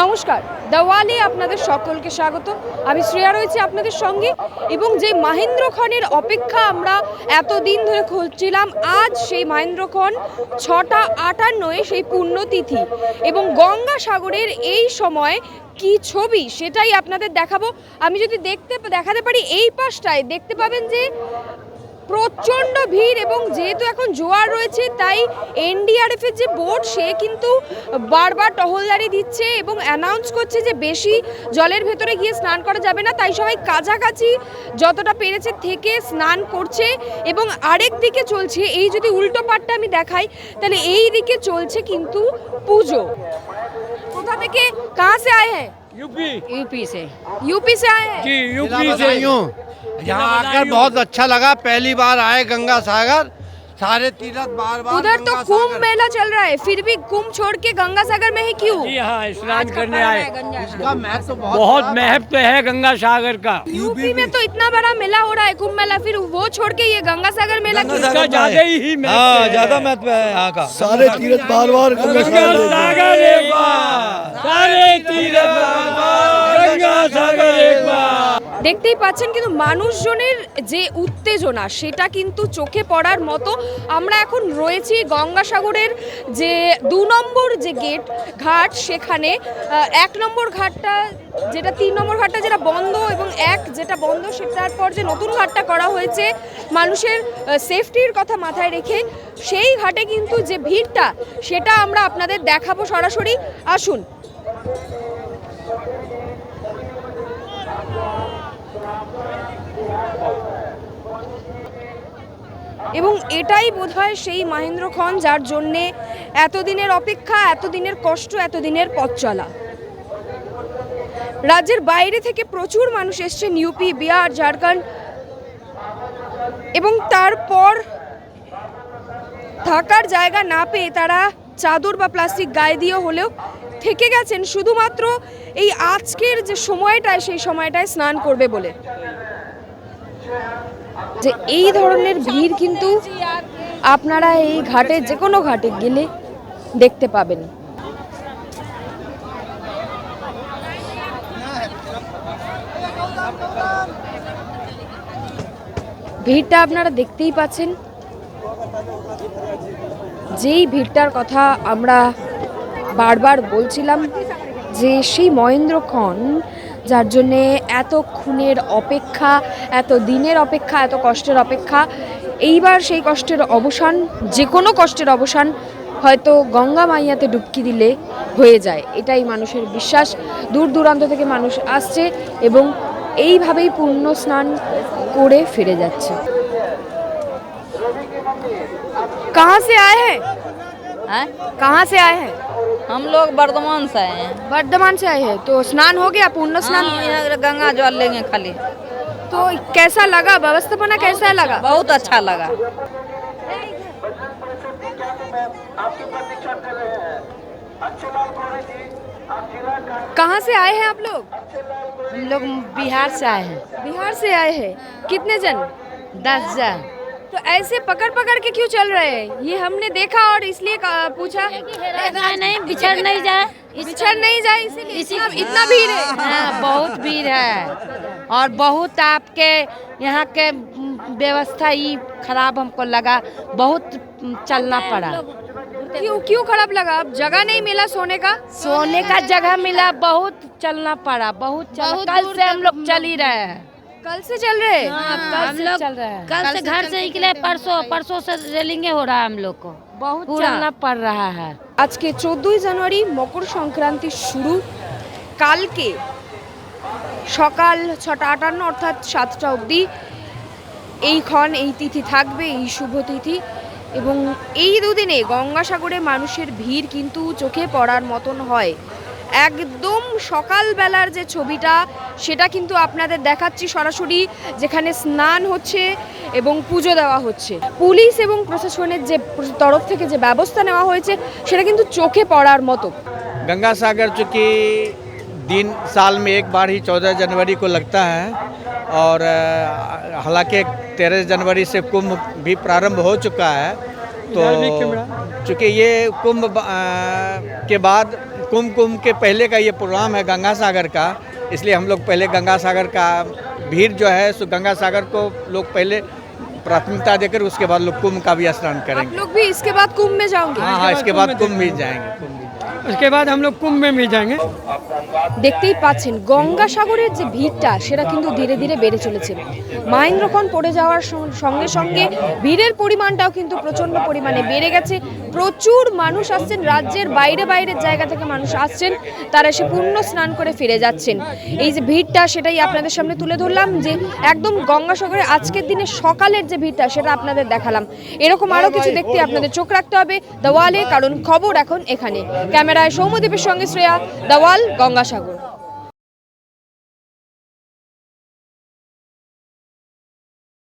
নমস্কার দেওয়ালে আপনাদের সকলকে স্বাগত। আমি শ্রেয়া রয়েছি আপনাদের সঙ্গে এবং যে মাহেন্দ্র খনের অপেক্ষা আমরা এতদিন ধরে খুঁজছিলাম, আজ সেই মাহেন্দ্র খন ছটা আটান্নয়ে সেই পুণ্যতিথি এবং গঙ্গা সাগরের এই সময় কি ছবি সেটাই আপনাদের দেখাবো। আমি যদি দেখতে, দেখাতে পারি এই পাশটায়, দেখতে পাবেন যে প্রচণ্ড ভিড় এবং যেহেতু এখন জোয়ার রয়েছে, তাই এনডিআরএফ এর যে বোর্ড, সে কিন্তু বারবার টহলদারি দিচ্ছে এবং অ্যানাউন্স করছে যে বেশি জলের ভেতরে গিয়ে স্নান করা যাবে না। তাই সবাই কাছাকাছি যতটা পেরেছে থেকে স্নান করছে এবং আরেক দিকে চলছে, এই যদি উল্টো পাটটা আমি দেখাই, তাহলে এই দিকে চলছে কিন্তু পুজো। संस्था था कि कहाँ से आए हैं? यूपी। यूपी से। यूपी से आए जी यूपी से। यहाँ आकर बहुत अच्छा लगा। पहली बार आए गंगा सागर। सारे तीर्थ बार बार उधर तो कुंभ मेला चल रहा है फिर भी कुंभ छोड़ के गंगा सागर में ही क्यों? जी हाँ स्नान करने आए। इसका महत्व तो बहुत, बहुत महत्व है गंगा सागर का। यूपी में तो इतना बड़ा मेला हो रहा है कुंभ मेला फिर वो छोड़ के ये गंगा सागर मेला इसका ज़्यादा ही हाँ, ज़्यादा महत्व है यहाँ का। सारे तीर्थ बार बार गंगा सागर দেখতেই পাচ্ছেন কিন্তু মানুষজনের যে উত্তেজনা, সেটা কিন্তু চোখে পড়ার মতো। আমরা এখন রয়েছি গঙ্গাসাগরের যে দু নম্বর যে গেট ঘাট, সেখানে এক নম্বর ঘাটটা যেটা, তিন নম্বর ঘাটটা যেটা বন্ধ এবং এক যেটা বন্ধ, সেটার পর যে নতুন ঘাটটা করা হয়েছে, মানুষের সেফটির কথা মাথায় রেখে সেই ঘাটে কিন্তু যে ভিড়টা, সেটা আমরা আপনাদের দেখাবো সরাসরি। আসুন। এবং এটাই বোধহয় সেই মাহেন্দ্র খন যার জন্যে এতদিনের অপেক্ষা, এতদিনের কষ্ট, এতদিনের পথ চলা। রাজ্যের বাইরে থেকে প্রচুর মানুষ এসছেন ইউপি বিহার, ঝাড়খণ্ড এবং তারপর থাকার জায়গা না পেয়ে তারা চাদর বা প্লাস্টিক গায়ে দিয়ে হলেও থেকে গেছেন। শুধুমাত্র এই আজকের যে সময়টায়, সেই সময়টায় স্নান করবে বলে। যে এই ধরনের ভিড় কিন্তু আপনারা এই ঘাটে যে কোনো ঘাটে গেলে দেখতে পাবেন। ভিড়টা আপনারা দেখতেই পাচ্ছেন। যেই ভিড়টার কথা আমরা বারবার বলছিলাম যে সেই মহেন্দ্র খন যার জন্যে এত খুনের অপেক্ষা এত দিনের অপেক্ষা এত কষ্টের অপেক্ষা এইবার সেই কষ্টের অবসান যে কোনো কষ্টের অবসান হয়তো গঙ্গা মাইয়াতে ডুবকি দিলে হয়ে যায় এটাই মানুষের বিশ্বাস দূর দূরান্ত থেকে মানুষ আসছে এবং এইভাবেই পূর্ণ স্নান করে ফিরে যাচ্ছে कहाँ से आए हैं हैं? कहाँ से आए हैं हम लोग बर्धमान से आए हैं। वर्धमान से आए हैं तो स्नान हो गया पूर्ण स्नान? हम यहाँ गंगा जल लेंगे खाली। तो कैसा लगा व्यवस्थापना कैसा लगा? बहुत अच्छा लगा। कहाँ से आए हैं आप लोग? हम लोग बिहार से आए हैं। बिहार से आए हैं। कितने जन? दस जन। तो ऐसे पकड़ पकड़ के क्यों चल रहे हैं? ये हमने देखा और इसलिए पूछा। नहीं बिछड़ नहीं जाए। बिछड़ नहीं जाए इसीलिए इतना, इतना भीड़ है। हाँ बहुत भीड़ है। और बहुत आपके यहाँ के व्यवस्था ही खराब हमको लगा। बहुत चलना पड़ा। क्यों क्यों खराब लगा? अब जगह नहीं मिला सोने का? सोने का जगह मिला बहुत चलना पड़ा बहुत चल बहुत कल से हम लोग चल ही रहे हैं। कल से चल रहे हैं हाँ, हम कल से लोग चल रहे हैं कल से घर से निकले परसों परसों से रेलिंगे हो रहा है हम लोग को बहुत पूरा। चलना पड़ रहा है আজকে চোদ্দোই জানুয়ারি মকর সংক্রান্তি শুরু কালকে সকাল ছটা আটান্ন অর্থাৎ সাতটা অবধি এই ক্ষণ এই তিথি থাকবে এই শুভ তিথি এবং এই দুদিনে গঙ্গাসাগরে মানুষের ভিড় কিন্তু চোখে পড়ার মতন হয় একদম সকালবেলার যে ছবিটা সেটা কিন্তু আপনাদের দেখাচ্ছি সরাসরি যেখানে স্নান হচ্ছে এবং পুজো দেওয়া হচ্ছে পুলিশ এবং প্রশাসনের যে তরফ থেকে যে ব্যবস্থা নেওয়া হয়েছে সেটা কিন্তু চোখে পড়ার মতো गंगा सागर चूँकि दिन साल में एक बार ही चौदह जनवरी को लगता है और अ, हालांकि तेरह जनवरी से कुंभ भी प्रारंभ हो चुका है धार्मिक कैमरा चूँकि ये कुंभ ब- अ, के बाद कुंभ कुंभ के पहले का ये प्रोग्राम है गंगा सागर का इसलिए हम लोग पहले गंगा सागर का भीड़ जो है सो गंगा सागर को लोग पहले प्राथमिकता देकर उसके बाद लोग कुंभ का भी स्नान आप करेंगे लोग भी इसके बाद कुंभ में जाओगे? हाँ हाँ इसके बाद कुंभ भी जाएँगे। कुंभ उसके बाद हम लोग कुंभ में भी जाएंगे দেখতেই পাচ্ছেন গঙ্গাসাগরের যে ভিড়টা সেটা কিন্তু ধীরে ধীরে বেড়ে চলেছে মহেন্দ্রক্ষণ পড়ে যাওয়ার সং- সঙ্গে সঙ্গে ভিড়ের পরিমাণটাও কিন্তু প্রচণ্ড পরিমাণে বেড়ে গেছে প্রচুর মানুষ আসছেন রাজ্যের বাইরে বাইরের জায়গা থেকে মানুষ আসছেন তারা এসে পূর্ণ স্নান করে ফিরে যাচ্ছেন এই যে ভিড়টা সেটাই আপনাদের সামনে তুলে ধরলাম যে একদম গঙ্গাসাগরে আজকের দিনে সকালের যে ভিড়টা সেটা আপনাদের দেখালাম এরকম আরও কিছু দেখতে আপনাদের চোখ রাখতে হবে দেওয়ালে কারণ খবর এখন এখানে ক্যামেরায় সৌম্যদীপের সঙ্গে শ্রেয়া দাওয়াল গঙ্গাসাগর।